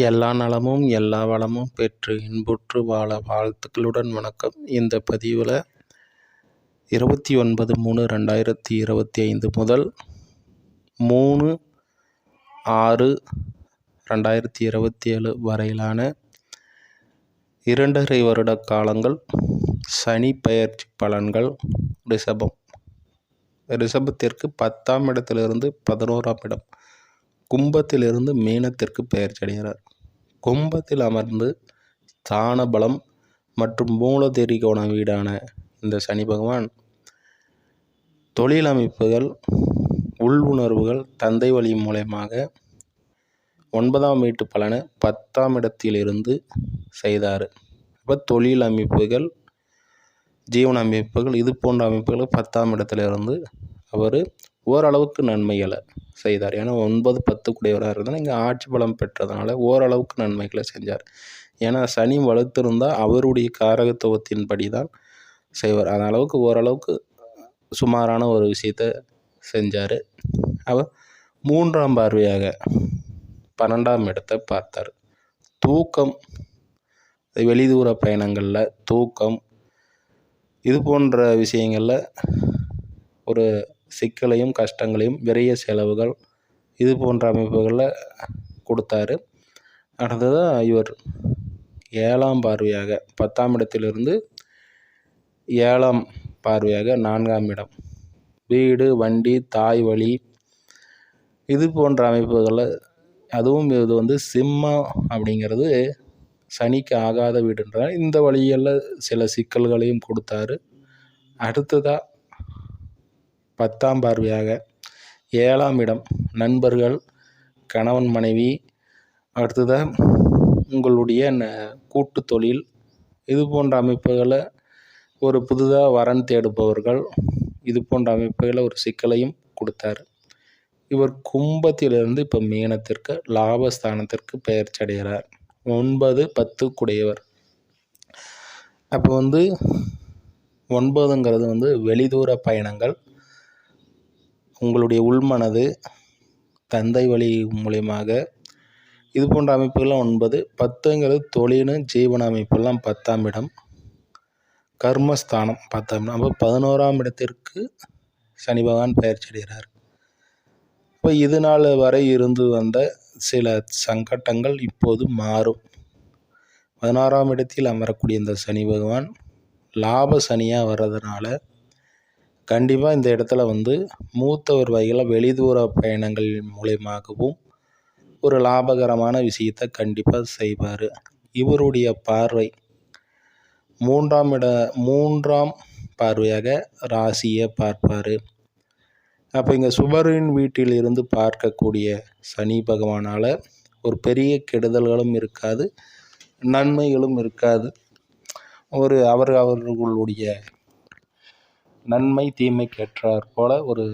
எல்லா நலமும் எல்லா வளமும் பெற்று இன்புற்று வாழ வாழ்த்துக்களுடன் வணக்கம். இந்த பதிவில் இருபத்தி ஒன்பது மூணு ரெண்டாயிரத்தி இருபத்தி ஐந்து முதல் மூணு ஆறு ரெண்டாயிரத்தி இருபத்தி ஏழு வரையிலான இரண்டரை வருட காலங்கள் சனி பெயர்ச்சி பலன்கள் ரிஷபம். ரிஷபத்திற்கு பத்தாம் இடத்திலிருந்து பதினோராம் இடம். கும்பத்திலிருந்து மீனத்திற்கு பெயர்ச்சி அடைகிறார். கும்பத்தில் அமர்ந்து ஸ்தான பலம் மற்றும் மூலதெரிகோண வீடான இந்த சனி பகவான் தொழில் அமைப்புகள் உள் உணர்வுகள் தந்தை வழி மூலயமாக ஒன்பதாம் வீட்டு பலனை பத்தாம் இடத்திலிருந்து செய்தார். அப்போ தொழில் அமைப்புகள் ஜீவன அமைப்புகள் இது போன்ற அமைப்புகளை பத்தாம் இடத்திலிருந்து அவர் ஓரளவுக்கு நன்மைகளை செய்தார். ஏன்னா ஒன்பது பத்து குடையவராக இருந்தால் இங்கே ஆட்சி பலம் பெற்றதுனால ஓரளவுக்கு நன்மைகளை செஞ்சார். ஏன்னா சனி வலுத்திருந்தால் அவருடைய காரகத்துவத்தின்படி தான் செய்வார். அந்த அளவுக்கு ஓரளவுக்கு சுமாரான ஒரு விஷயத்த செஞ்சார். அவர் மூன்றாம் பார்வையாக பன்னெண்டாம் இடத்தை பார்த்தார். தூக்கம் வெளிதூர பயணங்களில் தூக்கம் இது போன்ற விஷயங்களில் ஒரு சிக்கலையும் கஷ்டங்களையும் விரைய செலவுகள் இது போன்ற அமைப்புகளில் கொடுத்தாரு. அடுத்ததாக இவர் ஏழாம் பார்வையாக பத்தாம் இடத்திலிருந்து ஏழாம் பார்வையாக நான்காம் இடம். வீடு வண்டி தாய் வழி இது போன்ற அமைப்புகளில் அதுவும் இது வந்து சிம்மம் அப்படிங்கிறது சனிக்கு ஆகாத வீடுன்றால் இந்த வழிகளில் சில சிக்கல்களையும் கொடுத்தாரு. அடுத்ததாக பத்தாம் பார்வையாக. ஏழாம் இடம் நண்பர்கள் கணவன் மனைவி. அடுத்ததாக உங்களுடைய கூட்டு தொழில். இது போன்ற அமைப்புகளை ஒரு புதுதாக வரன் தேடுபவர்கள் இது போன்ற அமைப்புகளை ஒரு சிக்கலையும் கொடுத்தார். இவர் கும்பத்திலிருந்து இப்போ மீனத்திற்கு லாபஸ்தானத்திற்கு பெயர்ச்சி அடைகிறார். ஒன்பது பத்து குடையவர். அப்போ வந்து ஒன்பதுங்கிறது வந்து வெளிதூர பயணங்கள். உங்களுடைய உள்மனது தந்தை வழி மூலியமாக. இது போன்ற அமைப்புகள்லாம் ஒன்பது பத்துங்கிறது தொழில் ஜீவன அமைப்புலாம் பத்தாம் இடம். கர்மஸ்தானம் பத்தாம் இடம். அப்போ பதினோராம் இடத்திற்கு சனி பகவான் பயிற்சி அடைகிறார். இப்போ இது நாள் வரை இருந்து வந்த சில சங்கட்டங்கள் இப்போது மாறும். பதினாறாம் இடத்தில் அமரக்கூடிய இந்த சனி பகவான் லாப சனியாக வர்றதுனால கண்டிப்பாக இந்த இடத்துல வந்து மூத்தவர் வகையில் வெளிதூர பயணங்கள் மூலியமாகவும் ஒரு லாபகரமான விஷயத்தை கண்டிப்பாக செய்வார். இவருடைய பார்வை மூன்றாம் இட மூன்றாம் பார்வையாக ராசியை பார்ப்பார். அப்போ இங்கே சுபரின் வீட்டில் இருந்து பார்க்கக்கூடிய சனி பகவானால் ஒரு பெரிய கெடுதல்களும் இருக்காது நன்மைகளும் இருக்காது. ஒரு அவர் அவர்களுடைய நன்மை தீமைக்கேற்றாற் போல ஒரு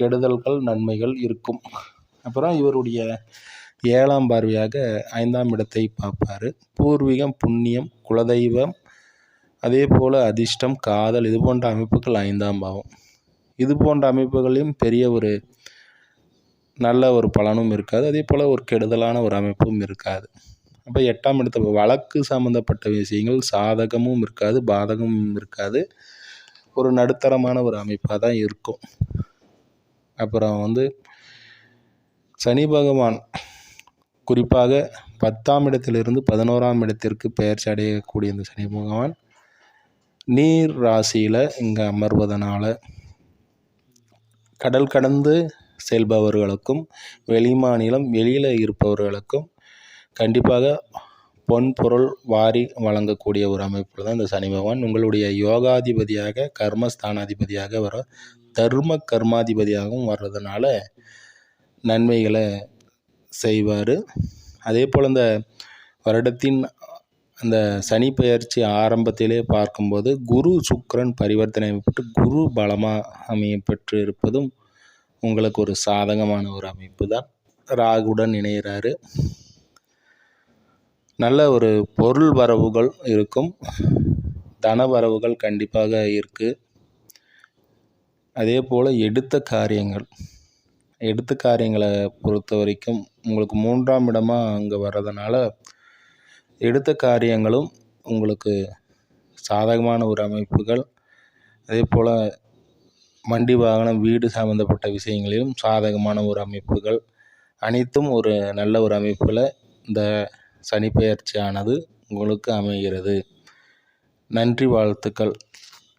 கெடுதல்கள் நன்மைகள் இருக்கும். அப்புறம் இவருடைய ஏழாம் பார்வையாக ஐந்தாம் இடத்தை பார்ப்பார். பூர்வீகம் புண்ணியம் குலதெய்வம் அதே போல் அதிர்ஷ்டம் காதல் இது போன்ற அமைப்புகள் ஐந்தாம் பாவம். இது போன்ற அமைப்புகளையும் பெரிய ஒரு நல்ல ஒரு பலனும் இருக்காது. அதே போல் ஒரு கெடுதலான ஒரு அமைப்பும் இருக்காது. அப்போ எட்டாம் இடத்த வழக்கு சம்மந்தப்பட்ட விஷயங்கள் சாதகமும் இருக்காது பாதகமும் இருக்காது. ஒரு நடுத்தரமான ஒரு அமைப்பாக தான் இருக்கும். அப்புறம் வந்து சனி பகவான் குறிப்பாக பத்தாம் இடத்திலிருந்து பதினோராம் இடத்திற்கு பெயர்ச்சி அடையக்கூடிய இந்த சனி பகவான் நீர் ராசியில் இங்கே அமர்வதனால் கடல் கடந்து செல்பவர்களுக்கும் வெளி மாநிலம் வெளியில் இருப்பவர்களுக்கும் கண்டிப்பாக பொன் பொருள் வாரி வழங்கக்கூடிய ஒரு அமைப்பில் தான் இந்த சனி பகவான் உங்களுடைய யோகாதிபதியாக கர்மஸ்தானாதிபதியாக வர தர்ம கர்மாதிபதியாகவும் வர்றதுனால நன்மைகளை செய்வார். அதே போல் இந்த வருடத்தின் அந்த சனி பயிற்சி ஆரம்பத்திலே பார்க்கும்போது குரு சுக்கரன் பரிவர்த்தனை அமைப்பட்டு குரு பலமாக அமையப்பெற்று இருப்பதும் உங்களுக்கு ஒரு சாதகமான ஒரு அமைப்பு தான். ராகுடன் இணைகிறாரு நல்ல ஒரு பொருள் வரவுகள் இருக்கும். தன வரவுகள் கண்டிப்பாக இருக்குது அதே போல் எடுத்த காரியங்கள். எடுத்த காரியங்களை பொறுத்த வரைக்கும் உங்களுக்கு மூன்றாம் இடமாக அங்கே வர்றதுனால எடுத்த காரியங்களும் உங்களுக்கு சாதகமான ஒரு அமைப்புகள். அதே போல் வண்டி வாகனம் வீடு சம்மந்தப்பட்ட விஷயங்களிலும் சாதகமான ஒரு அமைப்புகள். அனைத்தும் ஒரு நல்ல ஒரு அமைப்பில் இந்த சனிப்பெயர்ச்சியானது உங்களுக்கு அமைகிறது. நன்றி வாழ்த்துக்கள்.